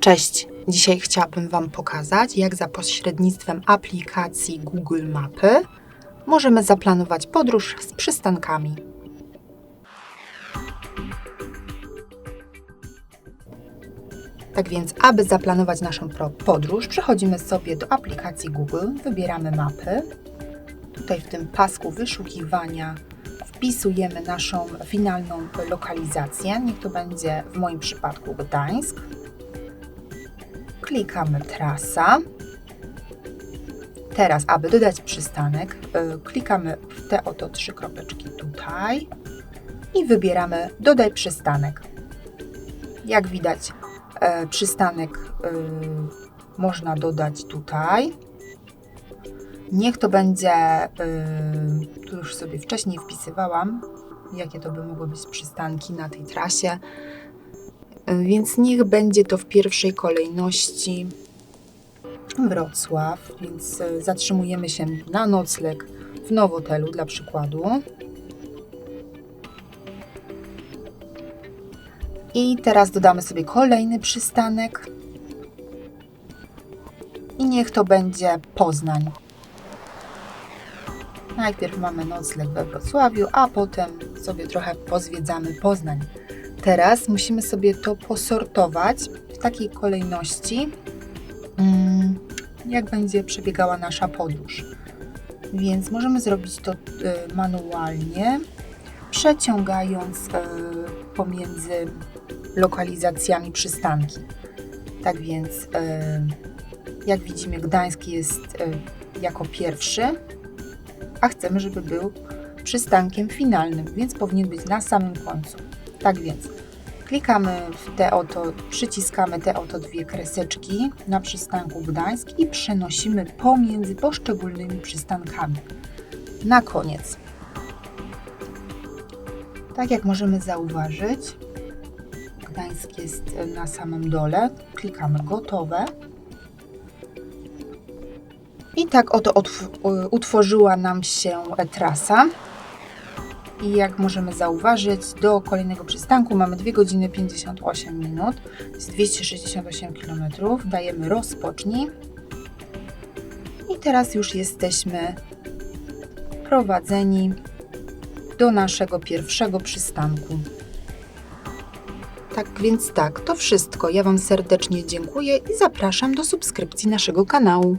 Cześć! Dzisiaj chciałabym Wam pokazać, jak za pośrednictwem aplikacji Google Mapy możemy zaplanować podróż z przystankami. Tak więc, aby zaplanować naszą podróż, przechodzimy sobie do aplikacji Google, wybieramy mapy. Tutaj w tym pasku wyszukiwania wpisujemy naszą finalną lokalizację. Niech to będzie w moim przypadku Gdańsk. Klikamy trasa. Teraz, aby dodać przystanek, y, klikamy w te oto trzy kropeczki tutaj i wybieramy Dodaj przystanek. Jak widać, e, przystanek y, można dodać tutaj. Niech to będzie, y, tu już sobie wcześniej wpisywałam, jakie to by mogły być przystanki na tej trasie. Więc niech będzie to w pierwszej kolejności Wrocław, więc y, zatrzymujemy się na nocleg w Nowotelu dla przykładu. I teraz dodamy sobie kolejny przystanek. I niech to będzie Poznań. Najpierw mamy nocleg we Wrocławiu, a potem sobie trochę pozwiedzamy Poznań. Teraz musimy sobie to posortować w takiej kolejności, mm, jak będzie przebiegała nasza podróż. Więc możemy zrobić to y, manualnie, przeciągając y, pomiędzy lokalizacjami przystanki. Tak więc, y, jak widzimy, Gdańsk jest jako pierwszy, a chcemy, żeby był przystankiem finalnym, więc powinien być na samym końcu. Tak więc klikamy w te oto, przyciskamy te oto dwie kreseczki na przystanku Gdańsk i przenosimy pomiędzy poszczególnymi przystankami. Na koniec. Tak jak możemy zauważyć, Gdańsk jest na samym dole. Klikamy gotowe. I tak oto utworzyła nam się trasa. I jak możemy zauważyć, do kolejnego przystanku mamy 2 godziny 58 minut, jest 268 km. Dajemy rozpocznij. I teraz już jesteśmy prowadzeni do naszego pierwszego przystanku. Tak więc tak, to wszystko. Ja Wam serdecznie dziękuję i zapraszam do subskrypcji naszego kanału.